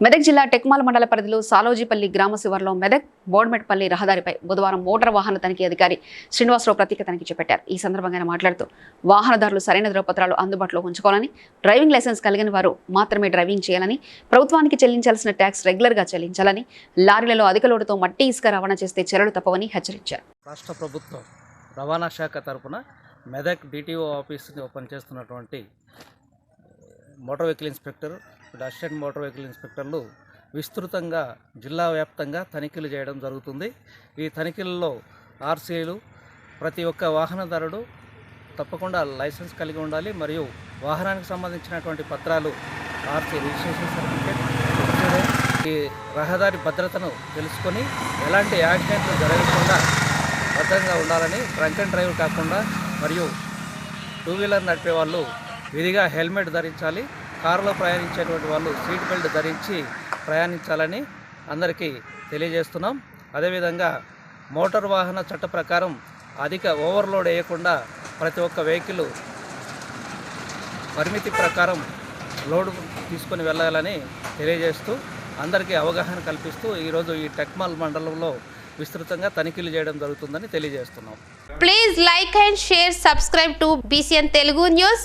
మెదక్ జిల్లా టెక్మాల మండల పరిధిలో సాలోజీపల్లి గ్రామ శివారులో మెదక్ బోడ్మెట్పల్లి రహదారిపై బుధవారం మోటార్ వాహన తనిఖీ అధికారి శ్రీనివాసరావు ప్రత్యేక తనిఖీ చేపట్టారు. ఈ సందర్భంగా మాట్లాడుతూ వాహనదారులు సరైన ధ్రువపత్రాలు అందుబాటులో ఉంచుకోవాలని డ్రైవింగ్ లైసెన్స్ కలిగిన వారు మాత్రమే డ్రైవింగ్ చేయాలని ప్రభుత్వానికి చెల్లించాల్సిన ట్యాక్స్ రెగ్యులర్గా చెల్లించాలని లారీలలో అధిక లోడుతో మట్టి ఇసుక రవాణా చేస్తే చర్యలు తప్పవని హెచ్చరించారు. రాష్ట్ర ప్రభుత్వం రవాణా శాఖ తరఫున మెదక్ డిటిఓ ఆఫీస్ని చేస్తున్నటువంటి మోటార్ వెహికల్ ఇన్స్పెక్టర్ ఇప్పుడు అసిస్టెంట్ మోటార్ వెహికల్ ఇన్స్పెక్టర్లు విస్తృతంగా జిల్లా వ్యాప్తంగా తనిఖీలు చేయడం జరుగుతుంది. ఈ తనిఖీలలో ఆర్సీలు ప్రతి ఒక్క వాహనదారుడు తప్పకుండా లైసెన్స్ కలిగి ఉండాలి మరియు వాహనానికి సంబంధించినటువంటి పత్రాలు ఆర్సీ రిజిస్ట్రేషన్ సర్టిఫికేట్ ఈ రహదారి భద్రతను తెలుసుకొని ఎలాంటి యాక్సిడెంట్లు జరగకుండా భద్రంగా ఉండాలని డ్రంక్ అండ్ డ్రైవ్ కాకుండా మరియు టూ వీలర్ నడిపే వాళ్ళు విధిగా హెల్మెట్ ధరించాలి. కారులో ప్రయాణించేటువంటి వాళ్ళు సీట్ బెల్ట్ ధరించి ప్రయాణించాలని అందరికీ తెలియజేస్తున్నాం. అదేవిధంగా మోటార్ వాహన చట్ట ప్రకారం అధిక ఓవర్లోడ్ వేయకుండా ప్రతి ఒక్క వెహికల్ పరిమితి ప్రకారం లోడ్ తీసుకొని వెళ్ళాలని తెలియజేస్తూ అందరికీ అవగాహన కల్పిస్తూ ఈరోజు ఈ టెక్మాల్ మండలంలో విస్తృతంగా తనిఖీలు చేయడం జరుగుతుందని తెలియజేస్తున్నాం. Please like and share subscribe to BCN Telugu news